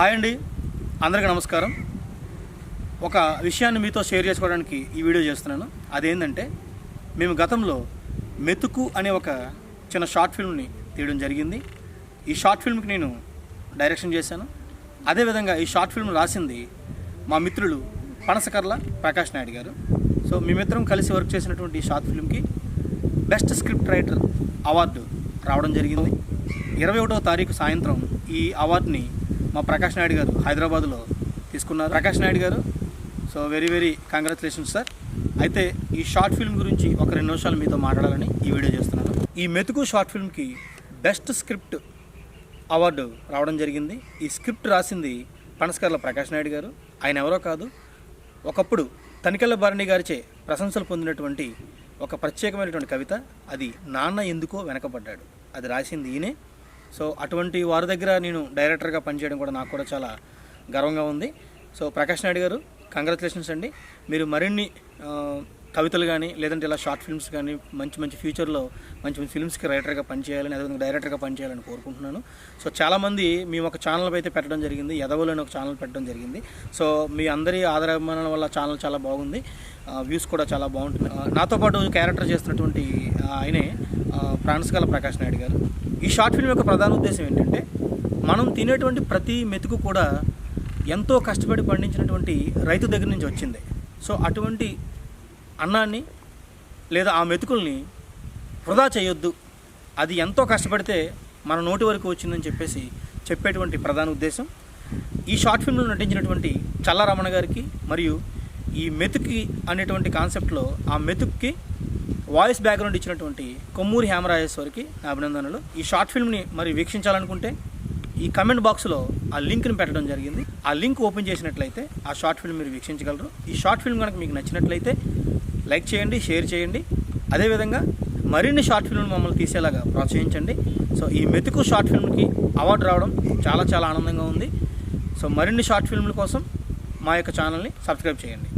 Hi అండి. అందరికీ నమస్కారం. ఒక విషయాన్ని మీతో షేర్ చేసుకోవడానికి ఈ వీడియో చేస్తున్నాను. అదేంటంటే మేము గతంలో మెతుకు అనే ఒక చిన్న షార్ట్ ఫిల్మ్ని తీయడం జరిగింది. ఈ షార్ట్ ఫిల్మ్కి నేను డైరెక్షన్ చేశాను. అదేవిధంగా ఈ షార్ట్ ఫిల్మ్ రాసింది మా మిత్రులు పనసకర్ల ప్రకాష్ నాయుడు గారు. సో మేమిద్దరం కలిసి వర్క్ చేసినటువంటి ఈ షార్ట్ ఫిల్మ్కి బెస్ట్ స్క్రిప్ట్ రైటర్ అవార్డు రావడం జరిగింది. ఇరవై ఒకటో తారీఖు సాయంత్రం ఈ అవార్డుని మా ప్రకాష్ నాయుడు గారు హైదరాబాద్లో తీసుకున్నారు. Prakash Naidu garu so very very congratulations sir అయితే ఈ షార్ట్ ఫిల్మ్ గురించి ఒక రెండు నిమిషాలు మీతో మాట్లాడాలని ఈ వీడియో చేస్తున్నాను. ఈ మెతుకు షార్ట్ ఫిల్మ్కి బెస్ట్ స్క్రిప్ట్ అవార్డు రావడం జరిగింది. ఈ స్క్రిప్ట్ రాసింది పనస్కర్ల ప్రకాష్ నాయుడు గారు. ఆయన ఎవరో కాదు. ఒకప్పుడు తనికెళ్ళ భరణి గారిచే ప్రశంసలు పొందినటువంటి ఒక ప్రత్యేకమైనటువంటి కవిత. అది నాన్న ఎందుకో వెనకబడ్డాడు. అది రాసింది ఈయనే. సో అటువంటి వారి దగ్గర నేను డైరెక్టర్గా పనిచేయడం కూడా నాకు కూడా చాలా గర్వంగా ఉంది. సో ప్రకాష్ నాయుడు గారు కంగ్రాచులేషన్స్ అండి. మీరు మరిన్ని కవితలు కానీ లేదంటే ఇలా షార్ట్ ఫిల్మ్స్ కానీ మంచి మంచి ఫ్యూచర్లో మంచి మంచి ఫిల్మ్స్కి రైటర్గా పనిచేయాలని అదేవిధంగా డైరెక్టర్గా పనిచేయాలని కోరుకుంటున్నాను. సో చాలామంది మేము ఒక ఛానల్ అయితే పెట్టడం జరిగింది ఎదవలు అని ఒక ఛానల్ పెట్టడం జరిగింది. సో మీ అందరి ఆదరాభిమానాల వల్ల ఛానల్ చాలా బాగుంది. వ్యూస్ కూడా చాలా బాగుంటుంది నాతో పాటు క్యారెక్టర్ చేస్తున్నటువంటి ఆయనే ప్రాణస్కాల ప్రకాష్ నాయుడు గారు. ఈ షార్ట్ ఫిల్మ్ యొక్క ప్రధాన ఉద్దేశం ఏంటంటే మనం తినేటువంటి ప్రతి మెతుకు కూడా ఎంతో కష్టపడి పండించినటువంటి రైతు దగ్గర నుంచి వచ్చింది. సో అటువంటి అన్నాన్ని లేదా ఆ మెతుకుల్ని వృధా చేయొద్దు. అది ఎంతో కష్టపడితే మన నోటి వరకు వచ్చిందని చెప్పేసి చెప్పేటువంటి ప్రధాన ఉద్దేశం. ఈ షార్ట్ ఫిల్మ్లో నటించినటువంటి చల్లారమణ గారికి మరియు ఈ మెతుకి అనేటువంటి కాన్సెప్ట్లో ఆ మెతుక్కి వాయిస్ బ్యాక్గ్రౌండ్ ఇచ్చినటువంటి కొమ్మూరి హేమరాజేశ్వరికి నా అభినందనలు. ఈ షార్ట్ ఫిల్మ్ని మరి వీక్షించాలనుకుంటే ఈ కమెంట్ బాక్స్లో ఆ లింక్ని పెట్టడం జరిగింది. ఆ లింక్ ఓపెన్ చేసినట్లయితే ఆ షార్ట్ ఫిల్మ్ మీరు వీక్షించగలరు. ఈ షార్ట్ ఫిల్మ్ కనుక మీకు నచ్చినట్లయితే లైక్ చేయండి షేర్ చేయండి. అదేవిధంగా మరిన్ని షార్ట్ ఫిల్మ్లు మమ్మల్ని తీసేలాగా ప్రోత్సహించండి. సో ఈ మెతుకు షార్ట్ ఫిల్మ్కి అవార్డు రావడం చాలా చాలా ఆనందంగా ఉంది. సో మరిన్ని షార్ట్ ఫిల్మ్ల కోసం మా యొక్క ఛానల్ని సబ్స్క్రైబ్ చేయండి.